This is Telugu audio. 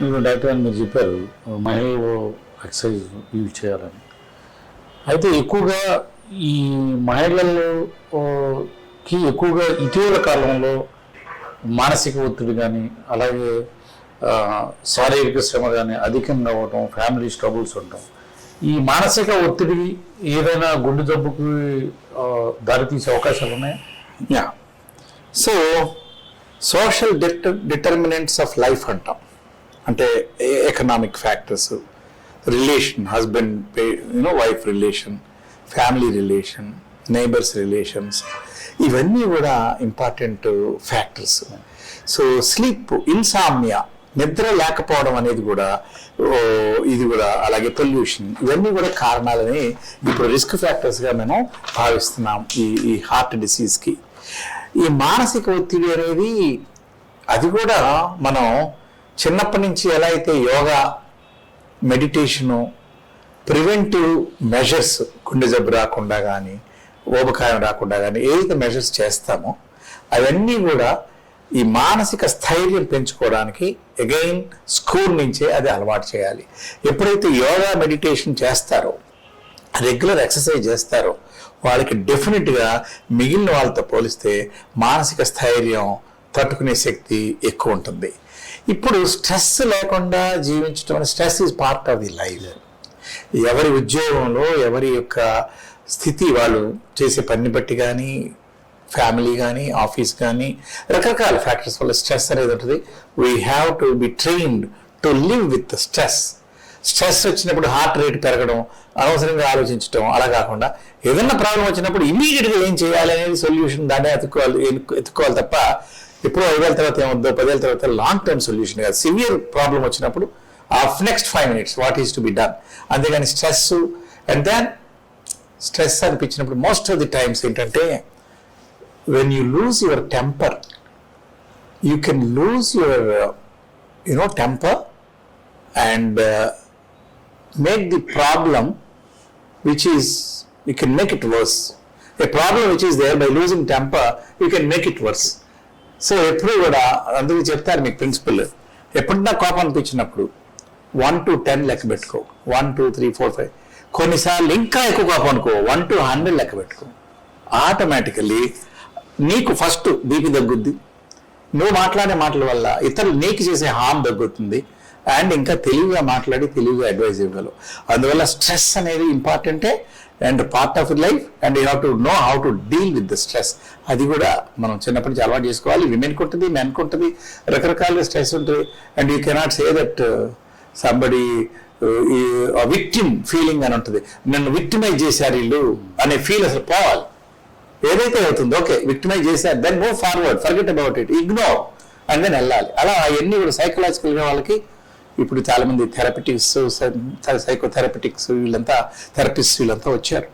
ఇప్పుడు డాక్టర్ అని మీరు చెప్పారు మహిళలు ఎక్సర్సైజ్ యూజ్ చేయాలని. అయితే ఎక్కువగా ఈ మహిళల్లో కి ఎక్కువగా ఇటీవల కాలంలో మానసిక ఒత్తిడి కానీ అలాగే శారీరక శ్రమ కానీ అధికంగా అవ్వటం ఫ్యామిలీ స్ట్రగుల్స్ ఉండటం. ఈ మానసిక ఒత్తిడి ఏదైనా గుండె జబ్బుకి దారితీసే అవకాశాలు ఉన్నాయా? Yeah. So social deter determinants of life అంటాం. అంటే economic factors relation husband you know wife relation family relation neighbours relations ఇవన్నీ కూడా important factors so sleep insomnia నిద్ర లేకపోవడం అనేది కూడా ఇది కూడా అలాగే పొల్యూషన్ ఇవన్నీ కూడా కారణాలని ఇప్పుడు రిస్క్ ఫ్యాక్టర్స్గా మేము భావిస్తున్నాం ఈ ఈ హార్ట్ డిసీజ్కి ఈ మానసిక ఒత్తిడి అనేది అది కూడా మనం చిన్నప్పటి నుంచి ఎలా అయితే యోగా మెడిటేషను ప్రివెంటివ్ మెజర్స్ గుండె జబ్బు రాకుండా కానీ ఊబకాయం రాకుండా కానీ ఏదైతే మెజర్స్ చేస్తామో అవన్నీ కూడా ఈ మానసిక స్థైర్యం పెంచుకోవడానికి అగైన్ స్కూల్ నుంచే అది అలవాటు చేయాలి. ఎప్పుడైతే యోగా మెడిటేషన్ చేస్తారో రెగ్యులర్ ఎక్సర్సైజ్ చేస్తారో వాళ్ళకి డెఫినెట్గా మిగిలిన వాళ్ళతో పోలిస్తే మానసిక స్థైర్యం తట్టుకునే శక్తి ఎక్కువ ఉంటుంది. ఇప్పుడు స్ట్రెస్ లేకుండా జీవించడం stress is part of the life ఎవరి ఉద్యోగంలో ఎవరి యొక్క స్థితి వాళ్ళు చేసే పనిని బట్టి కానీ ఫ్యామిలీ కానీ ఆఫీస్ కానీ రకరకాల ఫ్యాక్టర్స్ వల్ల స్ట్రెస్ అనేది ఉంటుంది. We have to be trained to live with stress stress వచ్చినప్పుడు హార్ట్ రేట్ పెరగడం అనవసరంగా ఆలోచించడం అలా కాకుండా ఏదైనా ప్రాబ్లం వచ్చినప్పుడు ఇమీడియట్గా ఏం చేయాలి అనేది సొల్యూషన్ దాన్ని ఎత్తుకోవాలి ఎత్తుకోవాలి తప్ప ఎప్పుడో ఐదేళ్ళ తర్వాత ఏమొద్దో పదేళ్ళ తర్వాత లాంగ్ టర్మ్ సొల్యూషన్ కాదు. సివియర్ ప్రాబ్లం వచ్చినప్పుడు of next five minutes what is to be done అంతేగాని స్ట్రెస్ అండ్ దెన్ స్ట్రెస్ అనిపించినప్పుడు మోస్ట్ ఆఫ్ ది టైమ్స్ ఏంటంటే when you lose your temper you can lose your you know temper and make the problem which is you can make it worse a problem which is there by losing temper you can make it worse so ఎప్పుడు కూడా అందుకు చెప్తారు మీకు ప్రిన్సిపల్ ఎప్పుడన్నా కోపం అనిపించినప్పుడు వన్ టు టెన్ లెక్క పెట్టుకో. One two three four five కొన్నిసార్లు ఇంకా ఎక్కువ కోపం అనుకో. వన్ టు హండ్రెడ్ లెక్క పెట్టుకో. ఆటోమేటికల్లీ నీకు ఫస్ట్ బీపీ తగ్గుద్ది. నువ్వు మాట్లాడే మాటల వల్ల ఇతరులు నీకు చేసే హామ్ తగ్గుతుంది. అండ్ ఇంకా తెలివిగా మాట్లాడి తెలివిగా అడ్వైజ్ ఇవ్వగలవు. అందువల్ల స్ట్రెస్ అనేది ఇంపార్టెంటే and part of life and you have to know how to deal with the stress అది కూడా మనం చిన్నప్పటి నుంచి అలవాటు చేసుకోవాలి. విమెన్కి ఉంటుంది మెన్కి ఉంటుంది రకరకాల స్ట్రెస్ ఉంటుంది. And you cannot say that somebody victim feeling అని ఉంటుంది. నన్ను విక్టిమైజ్ చేశారు వీళ్ళు అనే ఫీల్ అసలు పోవాలి. ఏదైతే అవుతుందో ఓకే విక్టిమైజ్ చేశారు then move forward forget about it ignore and then వెళ్ళాలి. అలా అవన్నీ కూడా సైకలాజికల్గా వాళ్ళకి ఇప్పుడు చాలామంది థెరపటిక్స్ సైకోథెరపటిక్స్ వీళ్ళంతా థెరపిస్ట్ వీళ్ళంతా వచ్చారు.